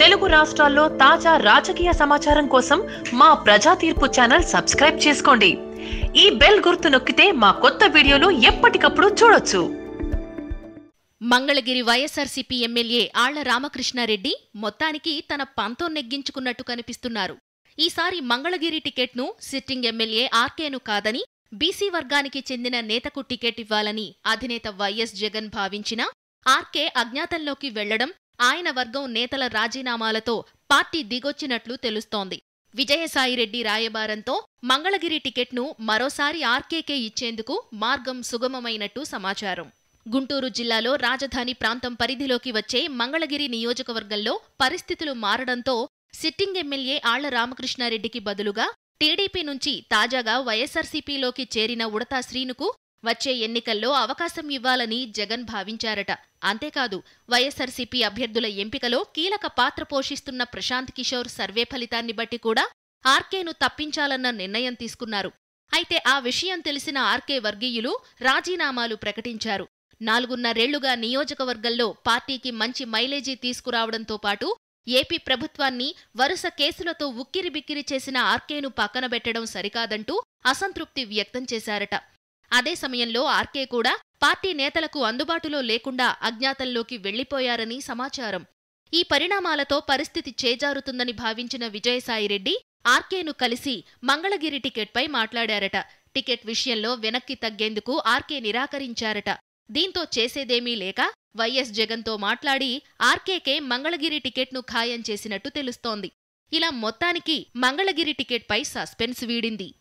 తెలుగు రాష్ట్రాల్లో తాజా రాజకీయ సమాచారం కోసం మా ప్రజా తీర్పు ఛానల్ సబ్స్క్రైబ్ చేసుకోండి. ఈ బెల్ గుర్తు నొక్కితే మా కొత్త వీడియోలు ఎప్పటికప్పుడు చూడొచ్చు. మంగళగిరి వైఎస్ఆర్సీపీ ఎమ్మెల్యే ఆళ్ళ రామకృష్ణారెడ్డి మొత్తానికి తన పంతో నెగ్గించుకున్నట్టు కనిపిస్తున్నారు. ఈసారి మంగళగిరి టికెట్ను సిట్టింగ్ ఎమ్మెల్యే ఆర్కేను కాదని బీసీ వర్గానికి చెందిన నేతకు టికెట్ ఇవ్వాలని అధినేత వైఎస్ జగన్ భావించినా ఆర్కే అజ్ఞాతంలోకి వెళ్ళడం ఆయన వర్గం నేతల రాజీనామాలతో పార్టీ దిగొచ్చినట్లు తెలుస్తోంది. విజయసాయిరెడ్డి రాయబారంతో మంగళగిరి టికెట్ను మరోసారి ఆర్కేకే ఇచ్చేందుకు మార్గం సుగమమైనట్టు సమాచారం. గుంటూరు జిల్లాలో రాజధాని ప్రాంతం పరిధిలోకి వచ్చే మంగళగిరి నియోజకవర్గంలో పరిస్థితులు మారడంతో సిట్టింగ్ ఎమ్మెల్యే ఆళ్ళ రామకృష్ణారెడ్డికి బదులుగా టీడీపీ నుంచి తాజాగా వైఎస్సార్సీపీలోకి చేరిన ఉడతా శ్రీనుకు వచ్చే ఎన్నికల్లో అవకాశం ఇవ్వాలని జగన్ భావించారట. అంతేకాదు వైఎస్సార్సీపీ అభ్యర్థుల ఎంపికలో కీలక పాత్ర పోషిస్తున్న ప్రశాంత్ కిషోర్ సర్వే ఫలితాన్ని బట్టి కూడా ఆర్కేను తప్పించాలన్న నిర్ణయం తీసుకున్నారు. అయితే ఆ విషయం తెలిసిన ఆర్కే వర్గీయులు రాజీనామాలు ప్రకటించారు. నాలుగున్నరేళ్ళుగా నియోజకవర్గంలో పార్టీకి మంచి మైలేజీ తీసుకురావడంతో పాటు ఏపీ ప్రభుత్వాన్ని వరుస కేసులతో ఉక్కిరిబిక్కిరి చేసిన ఆర్కేను పక్కనబెట్టడం సరికాదంటూ అసంతృప్తి వ్యక్తం చేశారట. అదే సమయంలో ఆర్కే కూడా పార్టీ నేతలకు అందుబాటులో లేకుండా అజ్ఞాతంలోకి వెళ్ళిపోయారని సమాచారం. ఈ పరిణామాలతో పరిస్థితి చేజారుతుందని భావించిన విజయసాయిరెడ్డి ఆర్కేను కలిసి మంగళగిరి టికెట్పై మాట్లాడారట. టికెట్ విషయంలో వెనక్కి తగ్గేందుకు ఆర్కే నిరాకరించారట. దీంతో చేసేదేమీ లేక వైఎస్ జగన్తో మాట్లాడి ఆర్కేకే మంగళగిరి టికెట్ను ఖాయం చేసినట్టు తెలుస్తోంది. ఇలా మొత్తానికి మంగళగిరి టికెట్పై సస్పెన్స్ వీడింది.